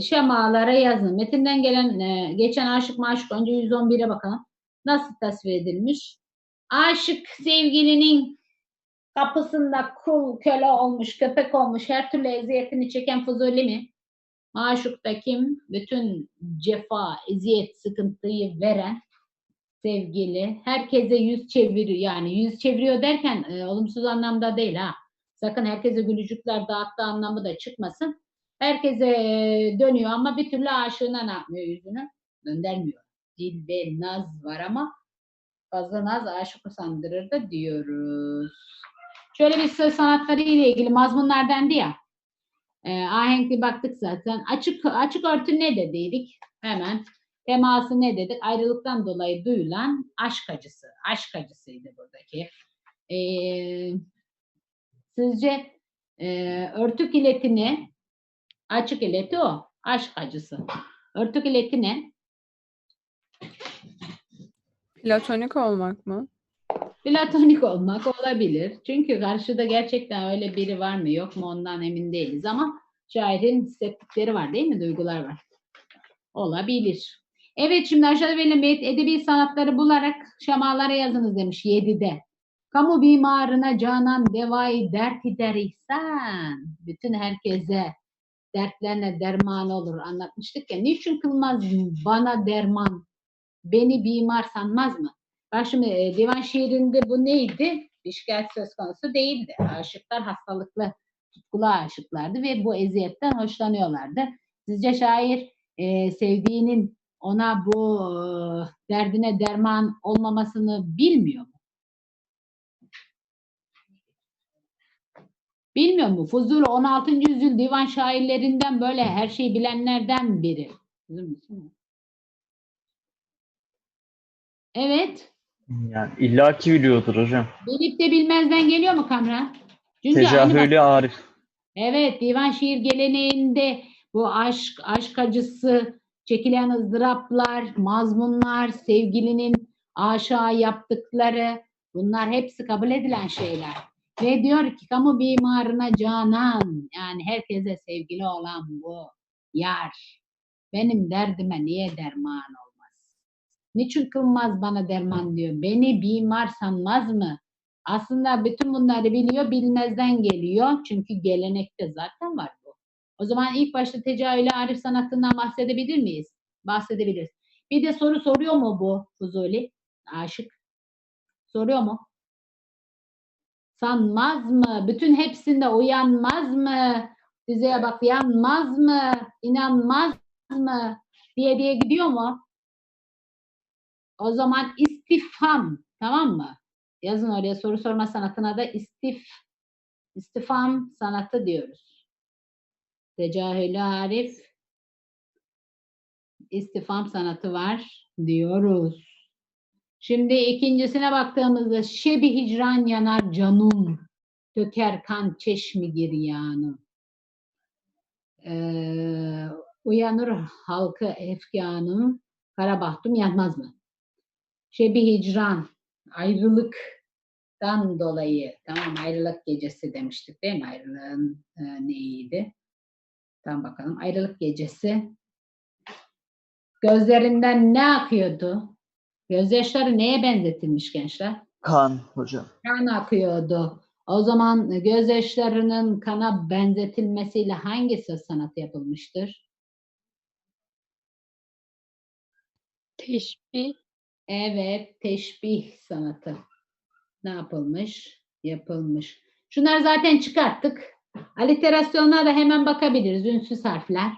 şemalara yazın. Metinden gelen e, geçen aşık maşık önce 111'e bakalım. Nasıl tasvir edilmiş? Aşık sevgilinin kapısında kul, köle olmuş, köpek olmuş, her türlü eziyetini çeken Fuzuli mi? Maşuk da kim? Bütün cefa, eziyet, sıkıntıyı veren sevgili. Herkese yüz çeviriyor. Yani yüz çeviriyor derken e, olumsuz anlamda değil ha. Sakın herkese gülücükler dağıttığı anlamı da çıkmasın. Herkese dönüyor ama bir türlü aşığına ne yapmıyor yüzünü? Döndürmüyor. Dil ve naz var ama fazla naz aşık usandırır da diyoruz. Şöyle bir söz sanatları ile ilgili mazmunlar dendi ya. E, ahenkli baktık zaten. Açık açık örtü ne dediydik? Hemen teması ne dedik? Ayrılıktan dolayı duyulan aşk acısı. Aşk acısıydı buradaki. E, sizce e, örtük ileti ne? Açık ileti o. Aşk acısı. Örtük ileti ne? Platonik olmak mı? Platonik olmak olabilir. Çünkü karşıda gerçekten öyle biri var mı yok mu ondan emin değiliz ama şairin hissettikleri var değil mi? Duygular var. Olabilir. Evet şimdi aşağıda verilen beyt edebi sanatları bularak şemalara yazınız demiş 7'de. Kamu bimarına canan devayı dert gider ihsan. Bütün herkese dertlerine derman olur anlatmıştık ya. Niçin kılmaz bana derman? Beni bimar sanmaz mı? Bak şimdi e, divan şiirinde bu neydi? Bir şikayet söz konusu değildi. Aşıklar hastalıklı, tutkulu aşıklardı ve bu eziyetten hoşlanıyorlardı. Sizce şair e, sevdiğinin ona bu e, derdine derman olmamasını bilmiyor mu? Bilmiyor mu? Fuzul 16. yüzyıl divan şairlerinden böyle her şeyi bilenlerden biri. Evet. Yani illaki biliyordur hocam. Bilip de bilmezden geliyor mu Kamran? Çünkü Tecahülü Arif. Evet, divan şiir geleneğinde bu aşk, aşk acısı, çekilen ızdıraplar, mazmunlar, sevgilinin aşağı yaptıkları bunlar hepsi kabul edilen şeyler. Ve diyor ki kamu bimarına canan yani herkese sevgili olan bu yar benim derdime niye derman olmaz? Niçin kılmaz bana derman diyor. Beni bimar sanmaz mı? Aslında bütün bunları biliyor, bilmezden geliyor. Çünkü gelenekte zaten var bu. O zaman ilk başta tecahülü arif sanatından bahsedebilir miyiz? Bahsedebiliriz. Bir de soru soruyor mu bu Fuzuli? Aşık. Soruyor mu? Sanmaz mı? Bütün hepsinde uyanmaz mı? Dizeye bak yanmaz mı? İnanmaz mı? Diye diye gidiyor mu? O zaman istifham. Tamam mı? Yazın oraya soru sorma sanatına da istif, istifam sanatı diyoruz. Tecahülü arif istifam sanatı var diyoruz. Şimdi ikincisine baktığımızda şebi hicran yanar canım, döker kan çeşmi giryanı. Ee, uyanır halkı efkanım, kara bahtım yanmaz mı? Şebi hicran, ayrılıktan dolayı, tamam ayrılık gecesi demiştik değil mi? Ayrılığın e, neydi? Tamam bakalım. Ayrılık gecesi. Gözlerinden ne akıyordu? Gözyaşları neye benzetilmiş gençler? Kan hocam. Kan akıyordu. O zaman gözyaşlarının kana benzetilmesiyle hangi söz sanatı yapılmıştır? Teşbih. Evet, teşbih sanatı. Ne yapılmış? Yapılmış. Şunları zaten çıkarttık. Aliterasyonlara da hemen bakabiliriz. Ünsüz harfler.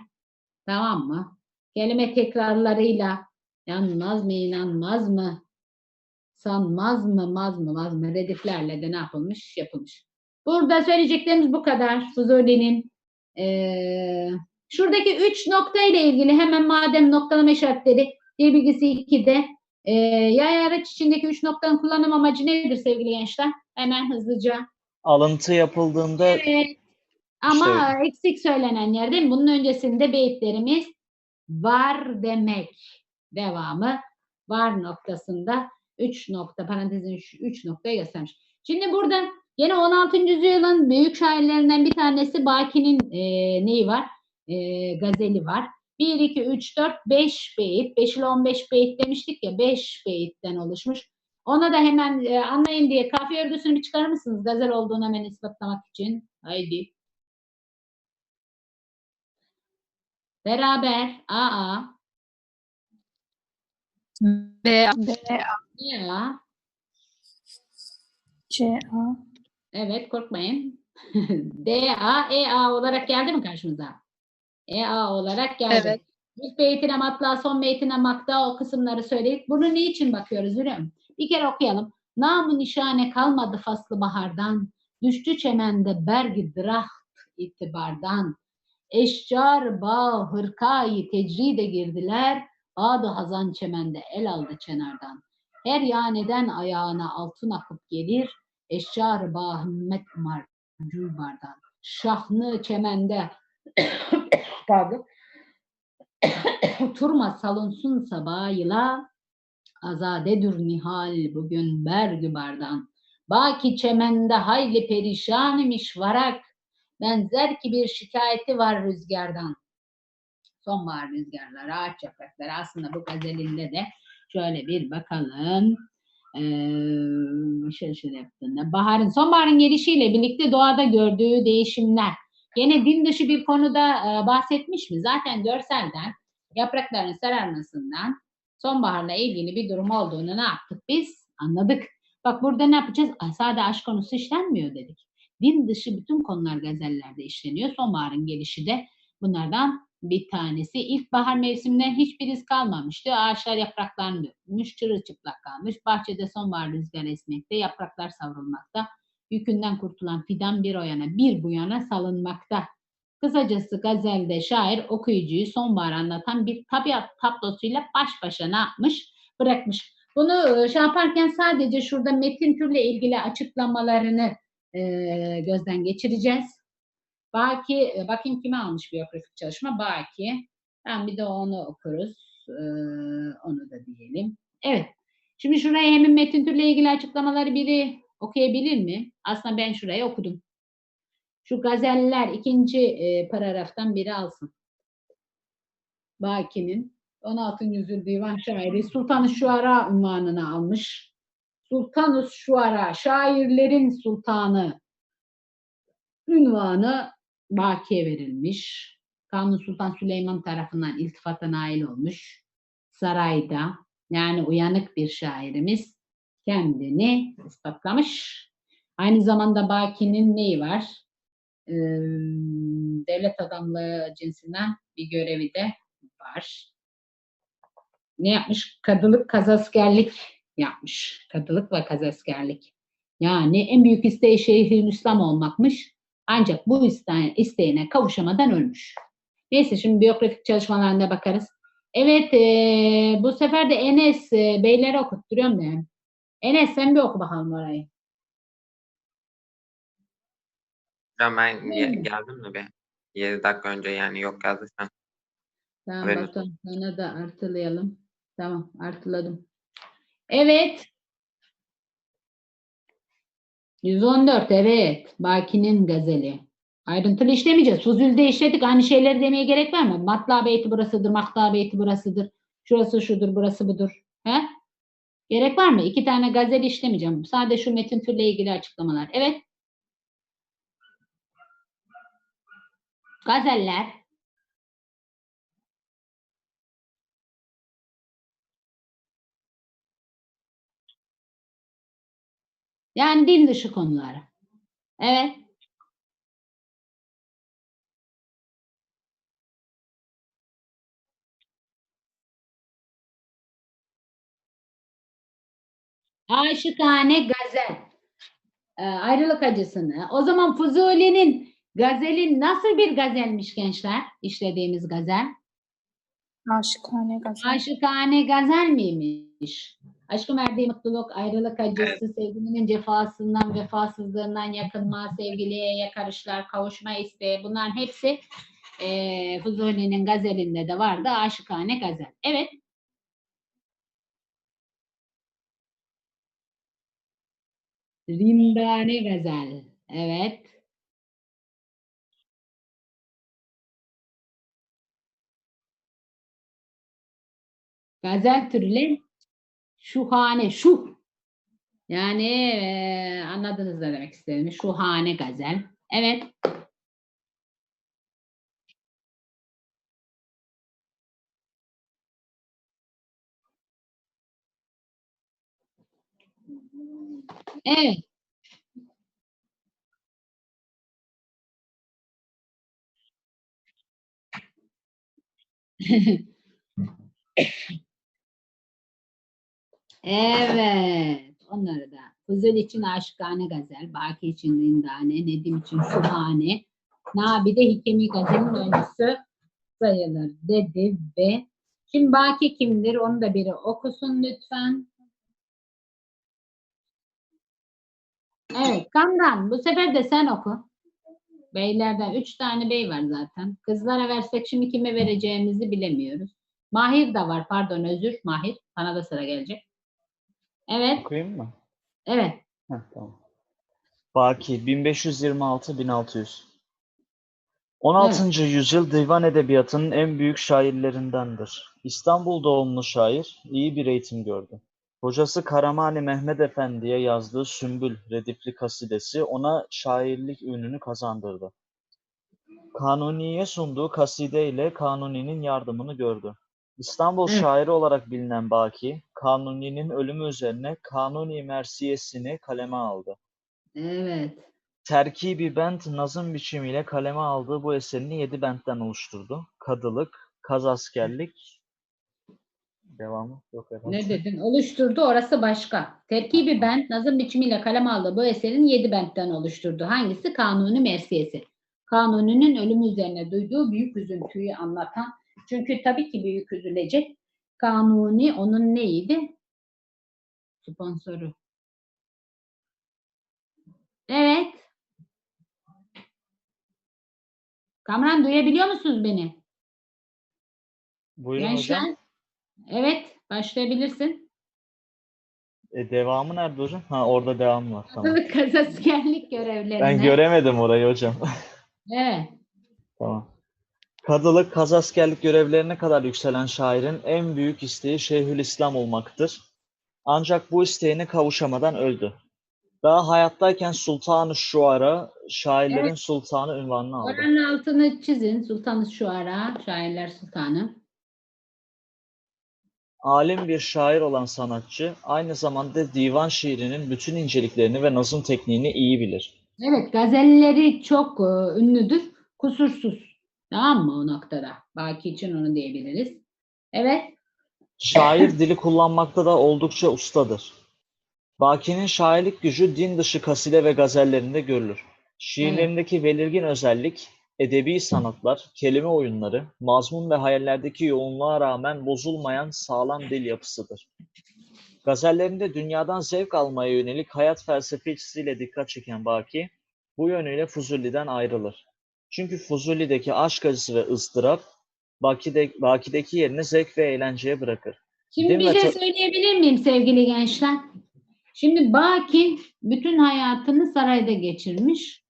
Tamam mı? Kelime tekrarlarıyla yanmaz mı, inanmaz mı, sanmaz mı, maz mı, maz mı rediflerle de ne yapılmış? Yapılmış. Burada söyleyeceklerimiz bu kadar. Fuzuli'nin eee, şuradaki üç nokta ile ilgili hemen madem noktalama işaretleri dil bilgisi 2'de ee, yay araç içindeki üç noktanın kullanım amacı nedir sevgili gençler? Hemen hızlıca. Alıntı yapıldığında Evet. Ama eksik söylenen yer değil mi? Bunun öncesinde beyitlerimiz var demek. Devamı var noktasında üç nokta parantezin üç, üç noktayı göstermiş. Şimdi burada yine 16. yüzyılın büyük şairlerinden bir tanesi Baki'nin e, neyi var? e, gazeli var. 1, 2, 3, 4, 5 beyit. 5 ile 15 beyit demiştik ya 5 beyitten oluşmuş. Ona da hemen e, anlayın diye kafiye örgüsünü bir çıkarır mısınız? Gazel olduğunu hemen ispatlamak için. Haydi. Beraber. A, A. B, B, A. C, A. Evet korkmayın. D, A, E, A olarak geldi mi karşımıza? E, A olarak geldi. Evet. İlk beytine matla, son beytine makta o kısımları söyleyip bunu niçin bakıyoruz musun? Bir kere okuyalım. Namı nişane kalmadı faslı bahardan. Düştü çemende bergi draht itibardan. Eşcar bağ hırkayı tecride girdiler. Adı hazan çemende el aldı çenardan. Her yaneden ayağına altın akıp gelir. Eşcar bağ himmet umar cülbardan. Şahını çemende pardon Turma salınsun sabahıyla azadedur nihal bugün bergübardan. Baki çemende hayli perişan imiş varak benzer ki bir şikayeti var rüzgardan. Sonbahar rüzgarları, ağaç yaprakları aslında bu gazelinde de şöyle bir bakalım. Ee, şöyle şöyle yaptığında baharın sonbaharın gelişiyle birlikte doğada gördüğü değişimler Gene din dışı bir konuda e, bahsetmiş mi? Zaten görselden yaprakların sararmasından sonbaharla ilgili bir durum olduğunu ne yaptık biz? Anladık. Bak burada ne yapacağız? Ay, Sade aşk konusu işlenmiyor dedik. Din dışı bütün konular gazellerde işleniyor. Sonbaharın gelişi de bunlardan bir tanesi. İlkbahar mevsiminden hiçbir iz kalmamıştı. Ağaçlar yapraklarını dökmüş, çırılçıplak kalmış. Bahçede sonbahar rüzgar esmekte, yapraklar savrulmakta yükünden kurtulan fidan bir o yana bir bu yana salınmakta. Kısacası gazelde şair okuyucuyu sonbahar anlatan bir tabiat tablosuyla baş başa ne yapmış? Bırakmış. Bunu e, şey yaparken sadece şurada metin türle ilgili açıklamalarını e, gözden geçireceğiz. Baki, e, bakayım kime almış biyografik çalışma? Baki. Ben bir de onu okuruz. E, onu da diyelim. Evet. Şimdi şuraya hem metin türle ilgili açıklamaları biri okuyabilir mi? Aslında ben şurayı okudum. Şu gazeller ikinci e, paragraftan biri alsın. Baki'nin 16. yüzyıl divan şairi Sultan-ı Şuara unvanını almış. Sultan-ı Şuara, şairlerin sultanı ünvanı Baki'ye verilmiş. Kanuni Sultan Süleyman tarafından iltifata nail olmuş. Sarayda yani uyanık bir şairimiz kendini ispatlamış. Aynı zamanda Baki'nin neyi var? Ee, devlet adamlığı cinsinden bir görevi de var. Ne yapmış? Kadılık, kazaskerlik yapmış. Kadılık ve kazaskerlik. Yani en büyük isteği Şeyhülislam olmakmış. Ancak bu iste isteğine kavuşamadan ölmüş. Neyse şimdi biyografik çalışmalarına bakarız. Evet e, bu sefer de Enes e, Beyleri okutturuyorum da. Enes sen bir oku bakalım orayı. Ya ben Hmm. geldim mi bir 7 dakika önce yani yok yazdıysan. Tamam Batuhan sana da artılayalım. Tamam artıladım. Evet. 114 evet. Baki'nin gazeli. Ayrıntılı işlemeyeceğiz. Fuzul'de işledik. Aynı şeyleri demeye gerek var mı? Matla beyti burasıdır, makta beyti burasıdır. Şurası şudur, burası budur. He? Gerek var mı? İki tane gazel işlemeyeceğim. Sadece şu metin türle ilgili açıklamalar. Evet. Gazeller. Yani din dışı konuları. Evet. Aşıkane gazel. Ee, ayrılık acısını. O zaman Fuzuli'nin gazeli nasıl bir gazelmiş gençler? İşlediğimiz gazel. Aşıkhane gazel. Aşıkane gazel miymiş? Aşkım erdiği şey mutluluk, ayrılık acısı, evet. sevgilinin cefasından, vefasızlığından yakınma, sevgiliye yakarışlar, kavuşma isteği bunların hepsi e, Fuzuli'nin gazelinde de vardı. Aşıkane gazel. Evet. Rindane gazel. Evet. Gazel türleri şuhane, şuh. Yani eee, anladınız ne demek istediğimi. Şuhane gazel. Evet. Evet. Evet. Onları da. Fuzul için aşıkane gazel, Baki için rindane, Nedim için şuhane, Nabi de hikemi gazelin öncüsü sayılır dedi ve şimdi Baki kimdir? Onu da biri okusun lütfen. Evet, Kamran bu sefer de sen oku. Beylerden üç tane bey var zaten. Kızlara versek şimdi kime vereceğimizi bilemiyoruz. Mahir de var, pardon özür. Mahir, sana da sıra gelecek. Evet, Okuyayım mı? evet. Heh, tamam. Baki 1526-1600 16. yüzyıl divan edebiyatının en büyük şairlerindendir. İstanbul doğumlu şair, iyi bir eğitim gördü. Hocası Karamani Mehmet Efendi'ye yazdığı Sümbül redifli kasidesi ona şairlik ününü kazandırdı. Kanuni'ye sunduğu kaside ile Kanuni'nin yardımını gördü. İstanbul şairi olarak bilinen Baki, Kanuni'nin ölümü üzerine Kanuni Mersiyesini kaleme aldı. Evet. Terkibi bent nazım biçimiyle kaleme aldığı bu eserini yedi bentten oluşturdu. Kadılık, kazaskerlik, devamı yok efendim. Ne dedin? Oluşturdu orası başka. Terkibi bent nazım biçimiyle kalem aldığı bu eserin yedi bentten oluşturdu. Hangisi? Kanuni Mersiyesi. Kanuni'nin ölümü üzerine duyduğu büyük üzüntüyü anlatan. Çünkü tabii ki büyük üzülecek. Kanuni onun neydi? Sponsoru. Evet. Kamran duyabiliyor musunuz beni? Buyurun Gençler. hocam. Evet, başlayabilirsin. E, devamı nerede hocam? Ha orada devam var. Tamam. Kazaskerlik görevlerine. Ben göremedim orayı hocam. Evet. Tamam. Kadılık, kazaskerlik görevlerine kadar yükselen şairin en büyük isteği Şeyhülislam olmaktır. Ancak bu isteğine kavuşamadan öldü. Daha hayattayken Sultan-ı Şuara, şairlerin sultanı ünvanını aldı. Oranın altını çizin. Sultanı Şuara, şairler sultanı. Alim bir şair olan sanatçı, aynı zamanda divan şiirinin bütün inceliklerini ve nazım tekniğini iyi bilir. Evet, gazelleri çok e, ünlüdür. Kusursuz. Tamam mı o noktada? Baki için onu diyebiliriz. Evet. Şair dili kullanmakta da oldukça ustadır. Baki'nin şairlik gücü din dışı kaside ve gazellerinde görülür. Şiirlerindeki belirgin özellik, edebi sanatlar, kelime oyunları, mazmun ve hayallerdeki yoğunluğa rağmen bozulmayan sağlam dil yapısıdır. Gazellerinde dünyadan zevk almaya yönelik hayat felsefesiyle dikkat çeken Baki, bu yönüyle Fuzuli'den ayrılır. Çünkü Fuzuli'deki aşk acısı ve ıstırap, Baki'de, Baki'deki yerini zevk ve eğlenceye bırakır. Şimdi Değil bir şey söyleyebilir miyim sevgili gençler? Şimdi Baki bütün hayatını sarayda geçirmiş.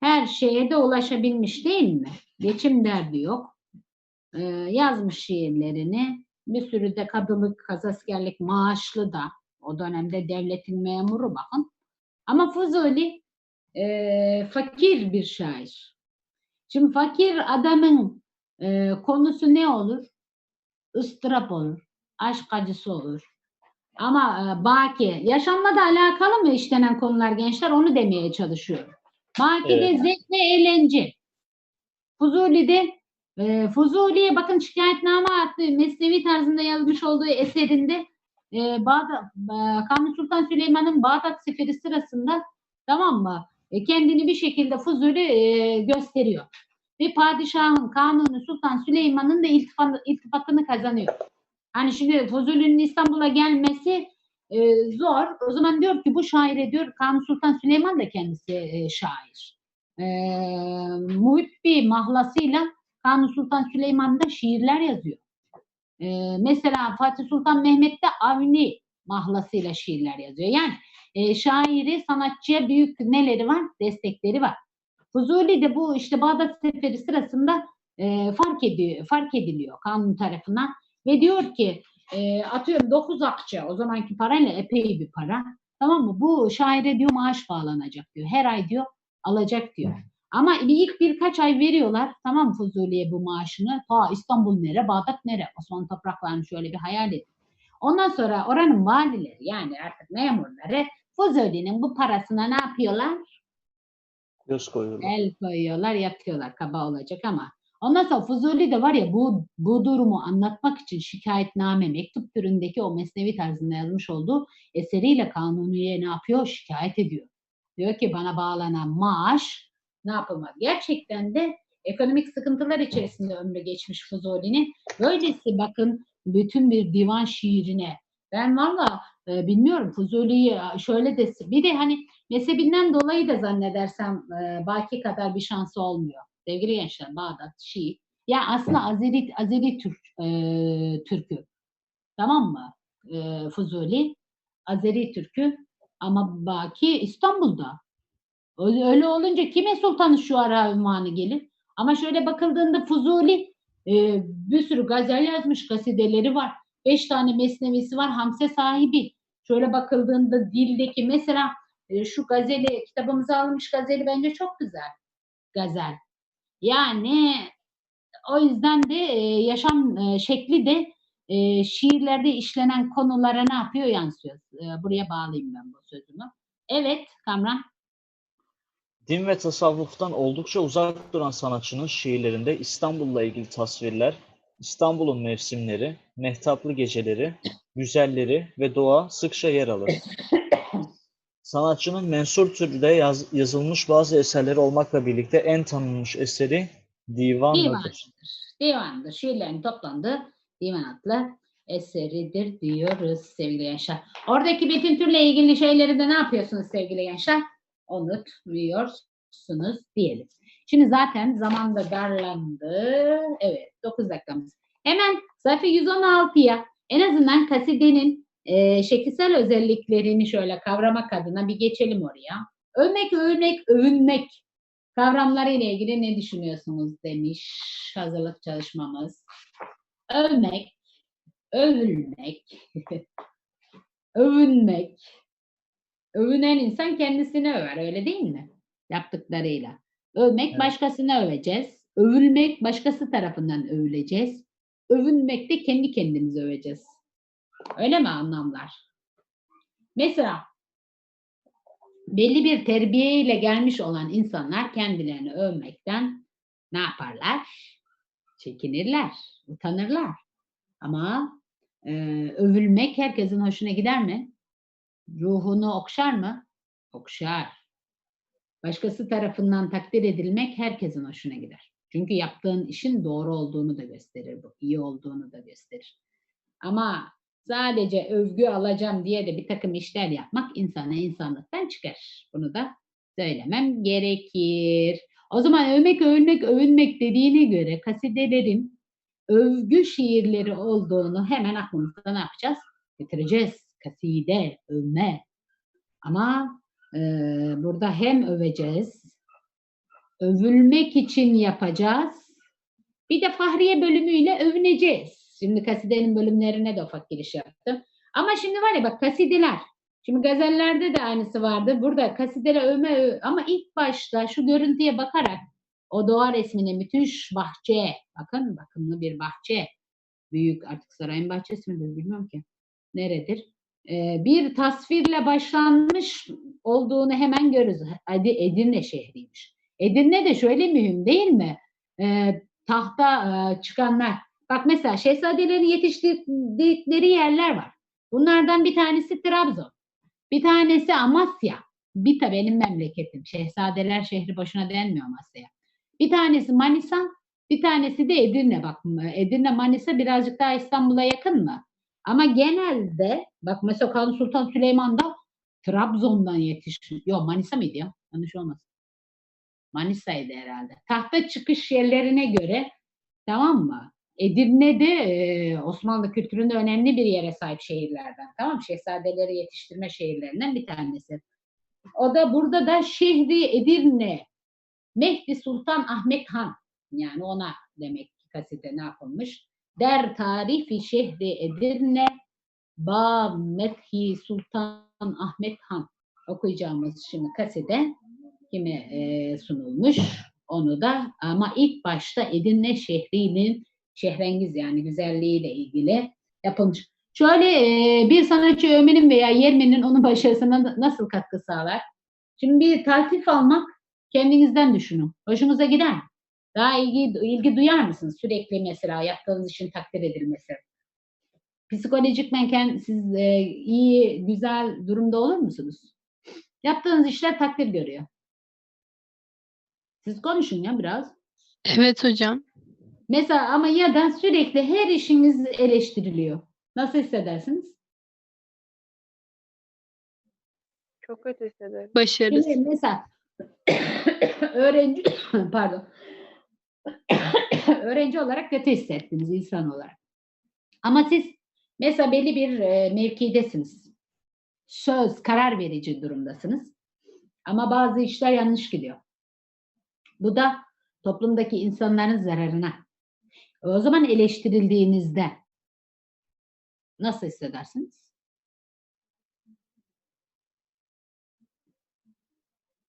Her şeye de ulaşabilmiş değil mi? Geçim derdi yok. Ee, yazmış şiirlerini. Bir sürü de kadılık, kazaskerlik maaşlı da. O dönemde devletin memuru bakın. Ama Fuzuli e, fakir bir şair. Şimdi fakir adamın e, konusu ne olur? ıstırap olur, aşk acısı olur. Ama e, baki, yaşamla da alakalı mı işlenen konular gençler? Onu demeye çalışıyorum. Baki'de Evet. zevk ve eğlence. Fuzuli'de e, Fuzuli'ye bakın Şikayetname adlı Mesnevi tarzında yazmış olduğu eserinde e, Bağdat, e, Kanuni Sultan Süleyman'ın Bağdat seferi sırasında tamam mı? E, kendini bir şekilde Fuzuli e, gösteriyor. Ve padişahın Kanuni Sultan Süleyman'ın da iltifat, iltifatını kazanıyor. Hani şimdi Fuzuli'nin İstanbul'a gelmesi e, zor. O zaman diyor ki bu şaire diyor Kanuni Sultan Süleyman da kendisi e, şair. E, Muhibbi mahlasıyla Kanuni Sultan Süleyman da şiirler yazıyor. E, mesela Fatih Sultan Mehmet de Avni mahlasıyla şiirler yazıyor. Yani e, şairi, sanatçıya büyük neleri var? Destekleri var. Fuzuli de bu işte Bağdat Seferi sırasında e, fark ediyor, fark ediliyor kanun tarafından ve diyor ki e, atıyorum 9 akçe o zamanki parayla epey bir para. Tamam mı? Bu şaire diyor maaş bağlanacak diyor. Her ay diyor alacak diyor. Ama ilk birkaç ay veriyorlar tamam Fuzuli'ye bu maaşını. Ta İstanbul nere, Bağdat nere? Osmanlı topraklarını şöyle bir hayal edin. Ondan sonra oranın valileri yani artık memurları Fuzuli'nin bu parasına ne yapıyorlar? Göz koyuyorlar. El koyuyorlar, yakıyorlar. Kaba olacak ama. Ondan sonra Fuzuli de var ya bu, bu durumu anlatmak için şikayetname, mektup türündeki o mesnevi tarzında yazmış olduğu eseriyle Kanuni'ye ne yapıyor? Şikayet ediyor. Diyor ki bana bağlanan maaş ne yapılmaz? Gerçekten de ekonomik sıkıntılar içerisinde ömrü geçmiş Fuzuli'nin. Böylesi bakın bütün bir divan şiirine. Ben valla e, bilmiyorum Fuzuli'yi şöyle de bir de hani mezhebinden dolayı da zannedersem e, Baki kadar bir şansı olmuyor. Sevgili gençler Bağdat, Şii. Ya aslında Azeri, Azeri Türk, e, Türkü. Tamam mı? E, Fuzuli. Azeri Türkü. Ama Baki İstanbul'da. Öyle, öyle olunca kime Sultan-ı Şuara ünvanı gelir? Ama şöyle bakıldığında Fuzuli e, bir sürü gazel yazmış, kasideleri var. Beş tane mesnevisi var, hamse sahibi. Şöyle bakıldığında dildeki mesela e, şu gazeli, kitabımıza alınmış gazeli bence çok güzel. Gazel. Yani o yüzden de e, yaşam e, şekli de e, şiirlerde işlenen konulara ne yapıyor yansıyor. E, buraya bağlayayım ben bu sözümü. Evet Kamran. Din ve tasavvuftan oldukça uzak duran sanatçının şiirlerinde İstanbul'la ilgili tasvirler, İstanbul'un mevsimleri, mehtaplı geceleri, güzelleri ve doğa sıkça yer alır. Sanatçının mensur türde yaz- yazılmış bazı eserleri olmakla birlikte en tanınmış eseri Divan'dır. Divan'dır. Divan'dır. Şiirlerin toplandığı divan adlı eseridir diyoruz sevgili gençler. Oradaki bütün türle ilgili şeyleri de ne yapıyorsunuz sevgili gençler? Unutmuyorsunuz diyelim. Şimdi zaten zaman da darlandı. Evet 9 dakikamız. Hemen sayfa 116'ya en azından kasidenin e, şekilsel özelliklerini şöyle kavramak adına bir geçelim oraya. Övmek, övülmek, övünmek kavramları ile ilgili ne düşünüyorsunuz demiş hazırlık çalışmamız. Övmek, övülmek, övünmek. Övünen insan kendisini över öyle değil mi? Yaptıklarıyla. Övmek Evet. başkasını öveceğiz. Övülmek başkası tarafından övüleceğiz. Övünmek de kendi kendimizi öveceğiz. Öyle mi anlamlar? Mesela belli bir terbiyeyle gelmiş olan insanlar kendilerini övmekten ne yaparlar? Çekinirler, utanırlar. Ama e, övülmek herkesin hoşuna gider mi? Ruhunu okşar mı? Okşar. Başkası tarafından takdir edilmek herkesin hoşuna gider. Çünkü yaptığın işin doğru olduğunu da gösterir bu, iyi olduğunu da gösterir. Ama sadece övgü alacağım diye de bir takım işler yapmak insana insanlıktan çıkar. Bunu da söylemem gerekir. O zaman övmek, övülmek, övünmek dediğine göre kasidelerin övgü şiirleri olduğunu hemen aklımızda ne yapacağız? Getireceğiz. Kaside, övme. Ama e, burada hem öveceğiz, övülmek için yapacağız. Bir de Fahriye bölümüyle övüneceğiz. Şimdi kasidenin bölümlerine de ufak giriş yaptım. Ama şimdi var ya bak kasideler. Şimdi gazellerde de aynısı vardı. Burada kasidele övme öv- ama ilk başta şu görüntüye bakarak o doğa resmine müthiş bahçe. Bakın bakımlı bir bahçe. Büyük artık sarayın bahçesi midir bilmiyorum ki. Neredir? Ee, bir tasvirle başlanmış olduğunu hemen görürüz. Hadi Edirne şehriymiş. Edirne de şöyle mühim değil mi? Ee, tahta e, çıkanlar. Bak mesela şehzadelerin yetiştirdikleri yerler var. Bunlardan bir tanesi Trabzon. Bir tanesi Amasya. De benim memleketim. Şehzadeler şehri boşuna denmiyor Amasya'ya. Bir tanesi Manisa, bir tanesi de Edirne. Bak Edirne, Manisa birazcık daha İstanbul'a yakın mı? Ama genelde bak mesela Kanuni Sultan Süleyman da Trabzon'dan yetişmiş. Yok Manisa mıydı ya? Yanlış olmasın. Manisa'ydı herhalde. Tahta çıkış yerlerine göre tamam mı? Edirne'de e, Osmanlı kültüründe önemli bir yere sahip şehirlerden. Tamam mı? Şehzadeleri yetiştirme şehirlerinden bir tanesi. O da burada da şehri Edirne Mehdi Sultan Ahmet Han yani ona demek ki kaside ne yapılmış? Der tarifi şehri Edirne Ba Methi Sultan Ahmet Han okuyacağımız şimdi kasede kime e, sunulmuş onu da ama ilk başta Edirne şehrinin şehrengiz yani güzelliğiyle ilgili yapılmış. Şöyle e, bir sanatçı övmenin veya yermenin onun başarısına na- nasıl katkı sağlar? Şimdi bir taltif almak kendinizden düşünün. Hoşunuza gider? Daha ilgi, ilgi duyar mısınız? Sürekli mesela yaptığınız işin takdir edilmesi. Psikolojikmen siz e, iyi, güzel durumda olur musunuz? Yaptığınız işler takdir görüyor. Siz konuşun ya biraz. Evet hocam. Mesela ama ya da sürekli her işiniz eleştiriliyor. Nasıl hissedersiniz? Çok kötü hissederim. Başarısız. Şimdi mesela öğrenci pardon öğrenci olarak kötü hissettiniz insan olarak. Ama siz mesela belli bir e, mevkidesiniz. Söz, karar verici durumdasınız. Ama bazı işler yanlış gidiyor. Bu da toplumdaki insanların zararına. O zaman eleştirildiğinizde nasıl hissedersiniz?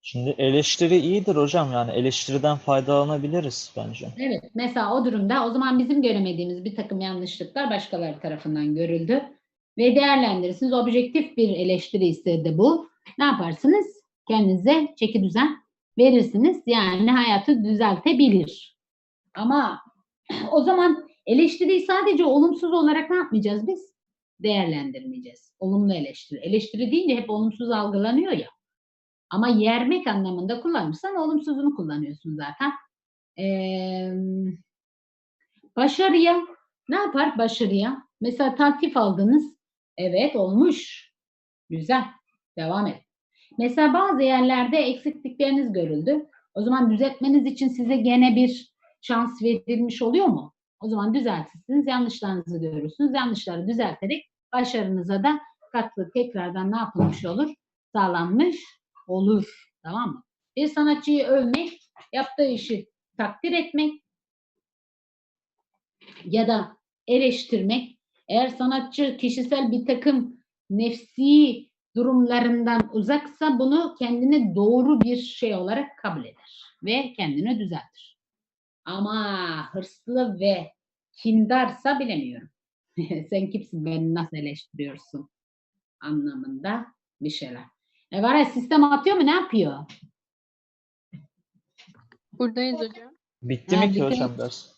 Şimdi eleştiri iyidir hocam yani eleştiriden faydalanabiliriz bence. Evet, mesela o durumda o zaman bizim göremediğimiz bir takım yanlışlıklar başkaları tarafından görüldü ve değerlendirirsiniz. Objektif bir eleştiri ise de bu. Ne yaparsınız? Kendinize çeki düzen verirsiniz. Yani hayatı düzeltebilir. Ama o zaman eleştiriyi sadece olumsuz olarak ne yapmayacağız biz? Değerlendirmeyeceğiz. Olumlu eleştiri. Eleştiri deyince hep olumsuz algılanıyor ya. Ama yermek anlamında kullanırsan olumsuzunu kullanıyorsun zaten. Ee, başarıya ne yapar başarıya? Mesela taktif aldınız. Evet olmuş. Güzel. Devam et. Mesela bazı yerlerde eksiklikleriniz görüldü. O zaman düzeltmeniz için size gene bir şans verilmiş oluyor mu? O zaman düzeltirsiniz, yanlışlarınızı görürsünüz. Yanlışları düzelterek başarınıza da katkı tekrardan ne yapılmış olur? Sağlanmış olur. Tamam mı? Bir sanatçıyı övmek, yaptığı işi takdir etmek ya da eleştirmek. Eğer sanatçı kişisel bir takım nefsi durumlarından uzaksa bunu kendine doğru bir şey olarak kabul eder ve kendini düzeltir. Ama hırslı ve kindarsa bilemiyorum. Sen kimsin beni nasıl eleştiriyorsun anlamında bir şeyler. E var ya sistem atıyor mu ne yapıyor? Buradayız hocam. Bitti Ha, mi ki hocam ders?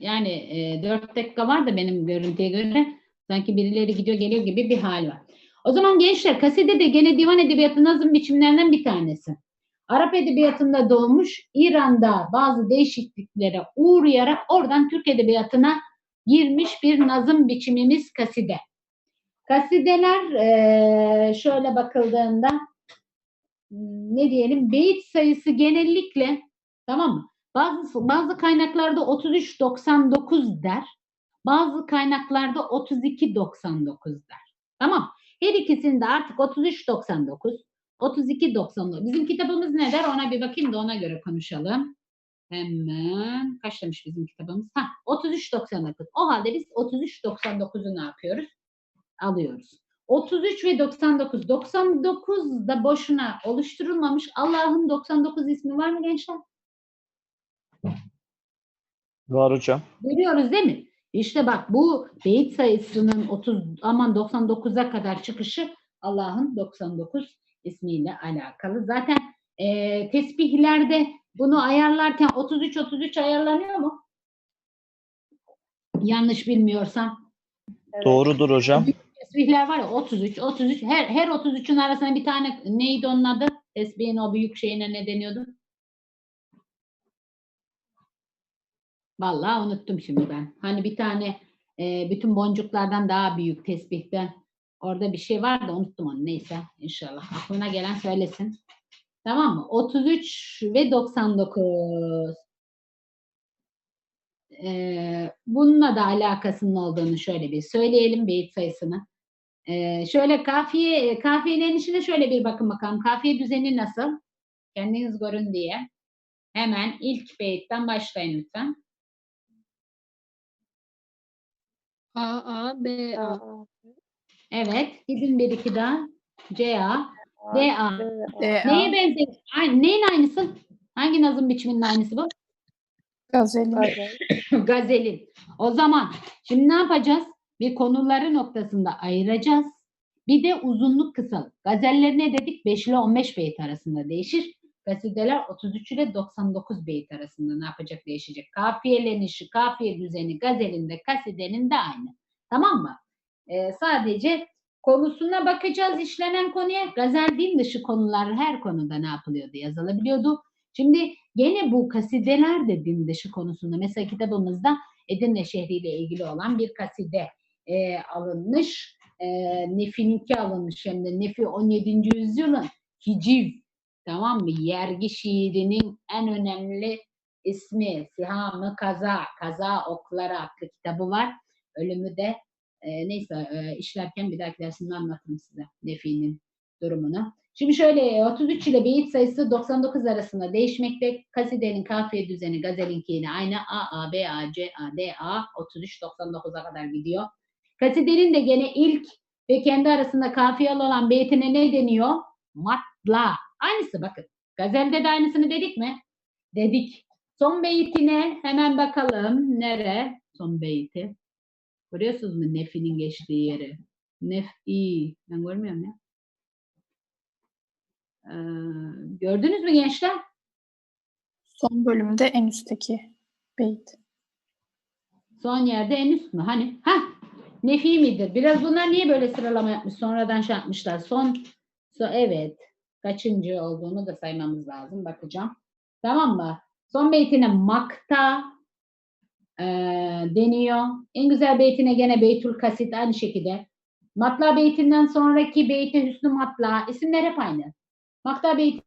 Yani e, 4 dakika var da benim görüntüye göre sanki birileri gidiyor geliyor gibi bir hal var. O zaman gençler kaside de gene divan edebiyatı nazım biçimlerinden bir tanesi. Arap edebiyatında doğmuş, İran'da bazı değişikliklere uğrayarak oradan Türk edebiyatına girmiş bir nazım biçimimiz kaside. Kasideler e, şöyle bakıldığında hmm, ne diyelim beyit sayısı genellikle tamam mı? Bazı bazı kaynaklarda 33.99 der. Bazı kaynaklarda 32.99 der. Tamam. Her ikisinde artık 33.99, 32.99. Bizim kitabımız ne der? Ona bir bakayım da ona göre konuşalım. Hemen kaç demiş bizim kitabımız? Ha, 33.99. O halde biz 33.99'u ne yapıyoruz? Alıyoruz. 33 ve 99. 99 da boşuna oluşturulmamış. Allah'ın 99 ismi var mı gençler? Var hocam. Görüyoruz değil mi? İşte bak bu beyit sayısının 30 aman 99'a kadar çıkışı Allah'ın 99 ismiyle alakalı. Zaten e, tesbihlerde bunu ayarlarken 33 33 ayarlanıyor mu? Yanlış bilmiyorsam. Doğrudur hocam. Tesbihler var ya 33 33 her her 33'ün arasına bir tane neydi onun adı? Tesbihin o büyük şeyine ne deniyordu? Vallahi unuttum şimdi ben. Hani bir tane e, bütün boncuklardan daha büyük tesbihten orada bir şey var da unuttum onu. Neyse inşallah aklına gelen söylesin. Tamam mı? 33 ve 99. Ee, bununla da alakasının olduğunu şöyle bir söyleyelim beyit sayısını. Ee, şöyle kafiye kafiyelerin içine şöyle bir bakın bakalım. Kafiye düzeni nasıl? Kendiniz görün diye. Hemen ilk beyitten başlayın lütfen. A A B A, Evet. Gidin bir iki daha. C A. D A. Neye A, benziyor? Ay, neyin aynısı? Hangi nazım biçiminin aynısı bu? Gazelin. Gazel. Gazelin. O zaman şimdi ne yapacağız? Bir konuları noktasında ayıracağız. Bir de uzunluk kısalık. Gazeller ne dedik? 5 ile 15 beyt arasında değişir. Kasideler 33 ile 99 beyt arasında ne yapacak değişecek. Kafiyelenişi, kafiye düzeni gazelinde, kasidenin de aynı. Tamam mı? Ee, sadece konusuna bakacağız işlenen konuya. Gazel din dışı konular her konuda ne yapılıyordu yazılabiliyordu. Şimdi gene bu kasideler de din dışı konusunda. Mesela kitabımızda Edirne şehriyle ilgili olan bir kaside e, alınmış. E, Nefi'ninki alınmış hem de Nefi 17. yüzyılın hiciv tamam mı? Yergi şiirinin en önemli ismi Sihamı Kaza, Kaza Okları adlı kitabı var. Ölümü de e, neyse e, işlerken bir dahaki dersimde anlatırım size Nefi'nin durumunu. Şimdi şöyle 33 ile beyit sayısı 99 arasında değişmekte. Kasidenin kafiye düzeni gazelinki yine aynı A, A, B, A, C, A, D, A 33 99'a kadar gidiyor. Kasidenin de gene ilk ve kendi arasında kafiyeli olan beytine ne deniyor? Matla. Aynısı bakın. Gazelde de aynısını dedik mi? Dedik. Son beytine hemen bakalım. Nere? Son beyti. Görüyorsunuz mu nefinin geçtiği yeri? Nef'i. Ben görmüyorum ya. Ee, gördünüz mü gençler? Son bölümde en üstteki beyt. Son yerde en üst mü? Hani? Ha? Nefi midir? Biraz bunlar niye böyle sıralama yapmış? Sonradan şey yapmışlar. Son, so- evet. Kaçıncı olduğunu da saymamız lazım. Bakacağım. Tamam mı? Son beytine makta eee, deniyor. En güzel beytine gene Beytül Kasit aynı şekilde. Matla beytinden sonraki beyti Hüsnü Matla. İsimler hep aynı. Makta beyti